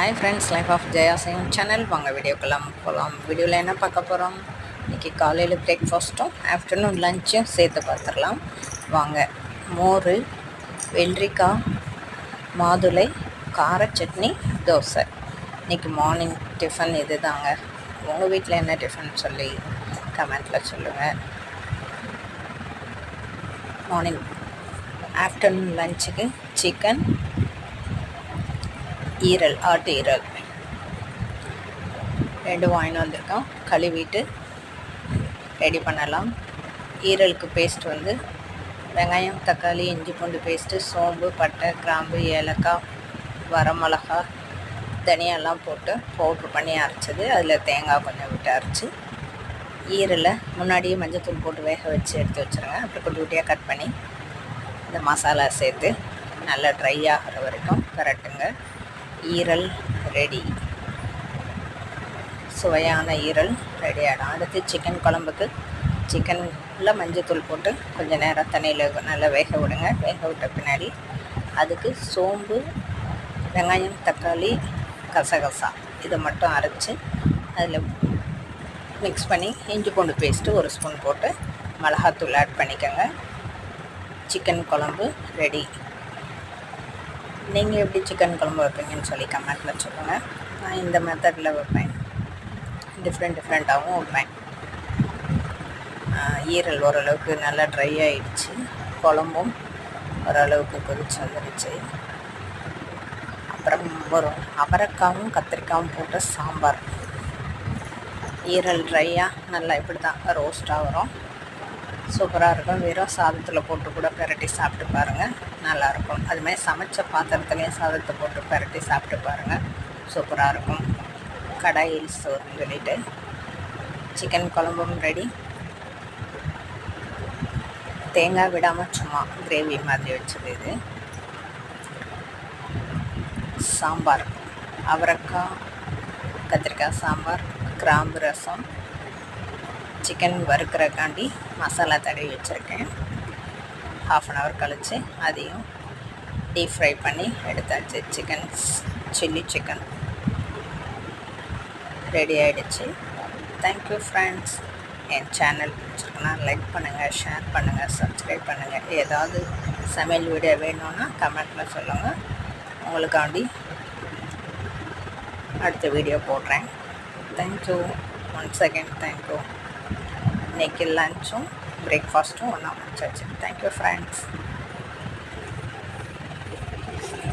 Hi friends life of Jaya Singh channel வாங்க வீடியோக்கெல்லாம் போகலாம் வீடியோவில் என்ன பார்க்க போகிறோம் இன்றைக்கி காலையில் பிரேக்ஃபாஸ்ட்டும் ஆஃப்டர்நூன் லஞ்சும் சேர்த்து பார்த்துடலாம். வாங்க. மோர் வெள்ளரிக்காய் மாதுளை கார சட்னி தோசை. இன்றைக்கி மார்னிங் டிஃபன் இது தாங்க உங்கள் வீட்டில் என்ன டிஃபன் சொல்லி கமெண்ட்டில் சொல்லுங்கள் மார்னிங் ஆஃப்டர்நூன் லஞ்சுக்கு சிக்கன் ஈரல் ஆட்டு ஈரல். ரெண்டும் வாங்கின்னு வந்திருக்கோம். கழுவிட்டு ரெடி பண்ணலாம். ஈரலுக்கு பேஸ்ட் வந்து வெங்காயம் தக்காளி இஞ்சி பூண்டு பேஸ்ட்டு சோம்பு பட்டை கிராம்பு ஏலக்காய் வரமிளகா தனியாலாம் போட்டு பவுட்ரு பண்ணி அரைச்சது. அதில் தேங்காய் கொஞ்சம் விட்டு அரைச்சி ஈரலை முன்னாடியே மஞ்சத்தூள் போட்டு வேக வச்சு எடுத்து வச்சுருங்க. அப்புறம் குட்டி குட்டியாக கட் பண்ணி இந்த மசாலா சேர்த்து நல்லா ட்ரை ஆகிற வரைக்கும் கரெக்டுங்க ஈரல் ரெடி சுவையான ஈரல் ரெடி ஆகிடும் அடுத்து சிக்கன் குழம்புக்கு சிக்கனில் மஞ்சத்தூள் போட்டு கொஞ்சம் நேரம் தண்ணியில் நல்லா வேக விடுங்க. வேக விட்ட பின்னாடி அதுக்கு சோம்பு வெங்காயம் தக்காளி கசகசா இதை மட்டும் அரைச்சி அதில் மிக்ஸ் பண்ணி இஞ்சி பூண்டு பேஸ்ட்டு ஒரு ஸ்பூன் போட்டு மிளகாத்தூள் ஆட் பண்ணிக்கோங்க. சிக்கன் குழம்பு ரெடி நீங்கள் எப்படி சிக்கன் குழம்பு வைப்பீங்கன்னு சொல்லி கமெண்ட்டில் சொல்லுங்கள் நான் இந்த மெத்தடில் வைப்பேன். டிஃப்ரெண்ட் டிஃப்ரெண்ட்டாகவும் வைப்பேன். ஈரல் ஓரளவுக்கு நல்லா ட்ரை ஆகிடுச்சு குழம்பும் ஓரளவுக்கு கொதிச்சு வந்துடுச்சு அப்புறம் வரும். அவரைக்காவும் கத்திரிக்காயும் போட்ட சாம்பார். ஈரல் ட்ரையாக நல்லா இப்படி தான் ரோஸ்ட்டாக வரும். சூப்பராக இருக்கும். வெறும் சாதத்தில் போட்டு கூட பெரட்டி சாப்பிட்டு பாருங்கள் நல்லாயிருக்கும் அதுமாதிரி சமைச்ச பாத்திரத்துலேயும் சாதத்தை போட்டு பெரட்டி சாப்பிட்டு பாருங்கள் சூப்பராக இருக்கும். கடாயில் சோறுன்னு சொல்லிட்டு சிக்கன் குழம்பும் ரெடி தேங்காய் விடாமல் சும்மா கிரேவி மாதிரி வச்சது இது. சாம்பார். அவரைக்காய் கத்திரிக்காய் சாம்பார் கிராம்பு ரசம் சிக்கன் வறுக்கிறக்காண்டி மசாலா தடவி வச்சுருக்கேன். ஹாஃப் அன் ஹவர் கழித்து அதையும் டீப் ஃப்ரை பண்ணி எடுத்தாச்சு. சிக்கன் சில்லி சிக்கன் ரெடி ஆகிடுச்சு தேங்க்யூ ஃப்ரெண்ட்ஸ் என் சேனல் பிடிச்சிருக்குன்னா லைக் பண்ணுங்கள் ஷேர் பண்ணுங்கள் சப்ஸ்கிரைப் பண்ணுங்கள் ஏதாவது சமையல் வீடியோ வேணும்னா கமெண்ட்டில் சொல்லுங்கள் உங்களுக்காண்டி அடுத்த வீடியோ போடுறேன். தேங்க்யூ ஒன்ஸ் அகேன் தேங்க்யூ இன்றைக்கி லன்ச்சும் பிரேக்ஃபாஸ்ட்டும் ஒன்றா முடிச்சாச்சு. Thank you friends